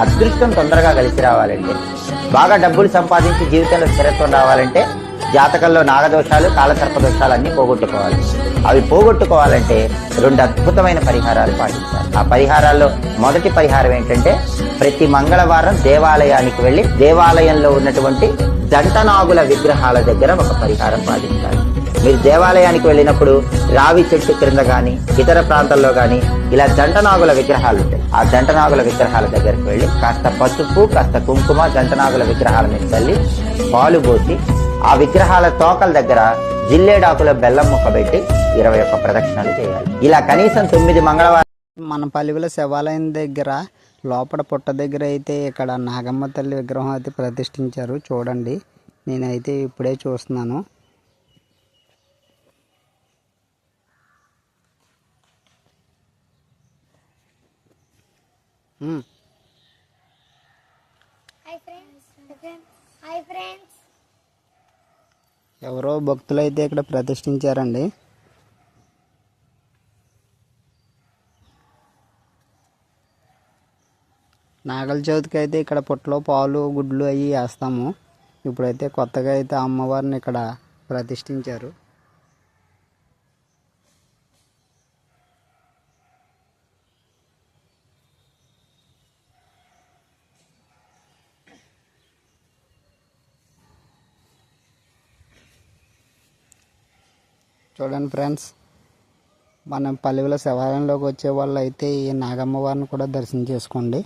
అదృష్టం తొందరగా కలిసి రావాలంటే బాగా డబ్బులు సంపాదించి జీవితంలో స్థిరత్వం రావాలంటే జాతకంలో నాగదోషాలు కాలసర్ప దోషాలు అన్ని పోగొట్టుకోవాలి. అవి పోగొట్టుకోవాలంటే రెండు అద్భుతమైన పరిహారాలు పాటించాలి. ఆ పరిహారాల్లో మొదటి పరిహారం ఏంటంటే ప్రతి మంగళవారం దేవాలయానికి వెళ్ళి దేవాలయంలో ఉన్నటువంటి దంటనాగుల విగ్రహాల దగ్గర ఒక పరిహారం పాటించాలి. మీరు దేవాలయానికి వెళ్ళినప్పుడు రావి చెట్టు క్రింద కానీ ఇతర ప్రాంతాల్లో కానీ ఇలా జంటనాగుల విగ్రహాలు ఉంటాయి ఆ జంటనాగుల విగ్రహాల దగ్గరికి వెళ్ళి కాస్త పసుపు కాస్త కుంకుమ జంటనాగుల విగ్రహాల మీద చల్లి పాలు పోసి ఆ విగ్రహాల తోకల దగ్గర జిల్లేడాకుల బెల్లం ముక్క పెట్టి ఇరవై ఒక్క ప్రదక్షిణలు చేయాలి. ఇలా కనీసం తొమ్మిది మంగళవారం మన పల్లెల శివాలయం దగ్గర లోపల పుట్ట దగ్గర అయితే ఇక్కడ నాగమ్మ తల్లి విగ్రహం అయితే ప్రతిష్ఠించారు. చూడండి. నేనైతే ఇప్పుడే చూస్తున్నాను um, hi friends hi friends ఎవరో భక్తులు అయితే ఇక్కడ ప్రతిష్ఠించారండి నాగల చవితికి అయితే ఇక్కడ పుట్టలో పాలు గుడ్లు అవి వేస్తాము. ఇప్పుడైతే కొత్తగా అయితే అమ్మవారిని ఇక్కడ ప్రతిష్ఠించారు. చూడండి ఫ్రెండ్స్ మనం పల్లెల శివాలయంలోకి వచ్చే వాళ్ళు అయితే ఈ నాగమ్మ వారిని కూడా దర్శనం చేసుకోండి.